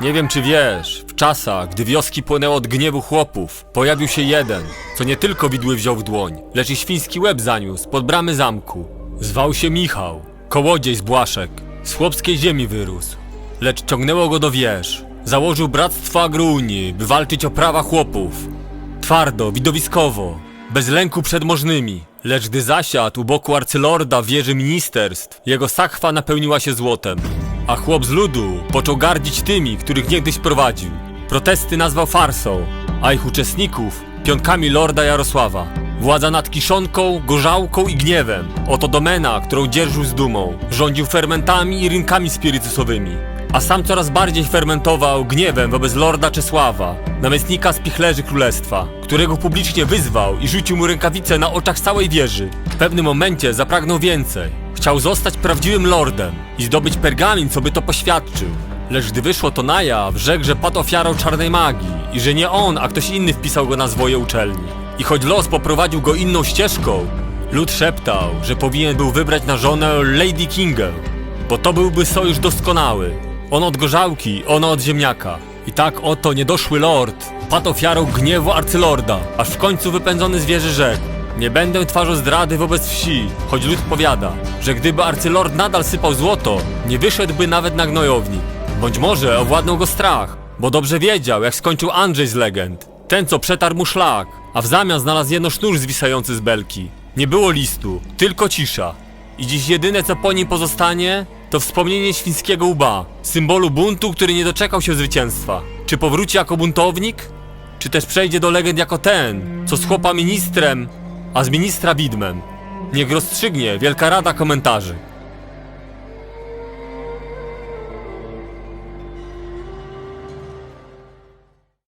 Nie wiem czy wiesz, w czasach, gdy wioski płynęły od gniewu chłopów, pojawił się jeden, co nie tylko widły wziął w dłoń, lecz i świński łeb zaniósł pod bramy zamku. Zwał się Michał, kołodziej z Błaszek, z chłopskiej ziemi wyrósł, lecz ciągnęło go do wież. Założył bractwo Agruni, by walczyć o prawa chłopów. Twardo, widowiskowo, bez lęku przed możnymi. Lecz gdy zasiadł u boku arcylorda wieży ministerstw, jego sakwa napełniła się złotem. A chłop z ludu począł gardzić tymi, których niegdyś prowadził. Protesty nazwał farsą, a ich uczestników pionkami lorda Jarosława. Władza nad kiszonką, gorzałką i gniewem. Oto domena, którą dzierżył z dumą. Rządził fermentami i rynkami spirytusowymi a sam coraz bardziej fermentował gniewem wobec lorda Czesława, namiestnika spichlerzy królestwa, którego publicznie wyzwał i rzucił mu rękawice na oczach całej wieży. W pewnym momencie zapragnął więcej. Chciał zostać prawdziwym lordem i zdobyć pergamin, co by to poświadczył. Lecz gdy wyszło to na jaw, rzekł, że padł ofiarą czarnej magii i że nie on, a ktoś inny wpisał go na zwoje uczelni. I choć los poprowadził go inną ścieżką, lud szeptał, że powinien był wybrać na żonę Lady Kingę, bo to byłby sojusz doskonały. On od gorzałki, ona od ziemniaka. I tak oto niedoszły lord padł ofiarą gniewu arcylorda, aż w końcu wypędzony z wieży rzekł Nie będę twarzą zdrady wobec wsi, choć lud powiada, że gdyby arcylord nadal sypał złoto, nie wyszedłby nawet na gnojownik. Bądź może owładnął go strach, bo dobrze wiedział, jak skończył Andrzej z legend. Ten, co przetarł mu szlak, a w zamian znalazł jedno sznur zwisający z belki. Nie było listu, tylko cisza. I dziś jedyne co po nim pozostanie, to wspomnienie świńskiego łba, symbolu buntu, który nie doczekał się zwycięstwa. Czy powróci jako buntownik? Czy też przejdzie do legend jako ten, co z chłopa ministrem, a z ministra widmem? Niech rozstrzygnie Wielka Rada Komentarzy.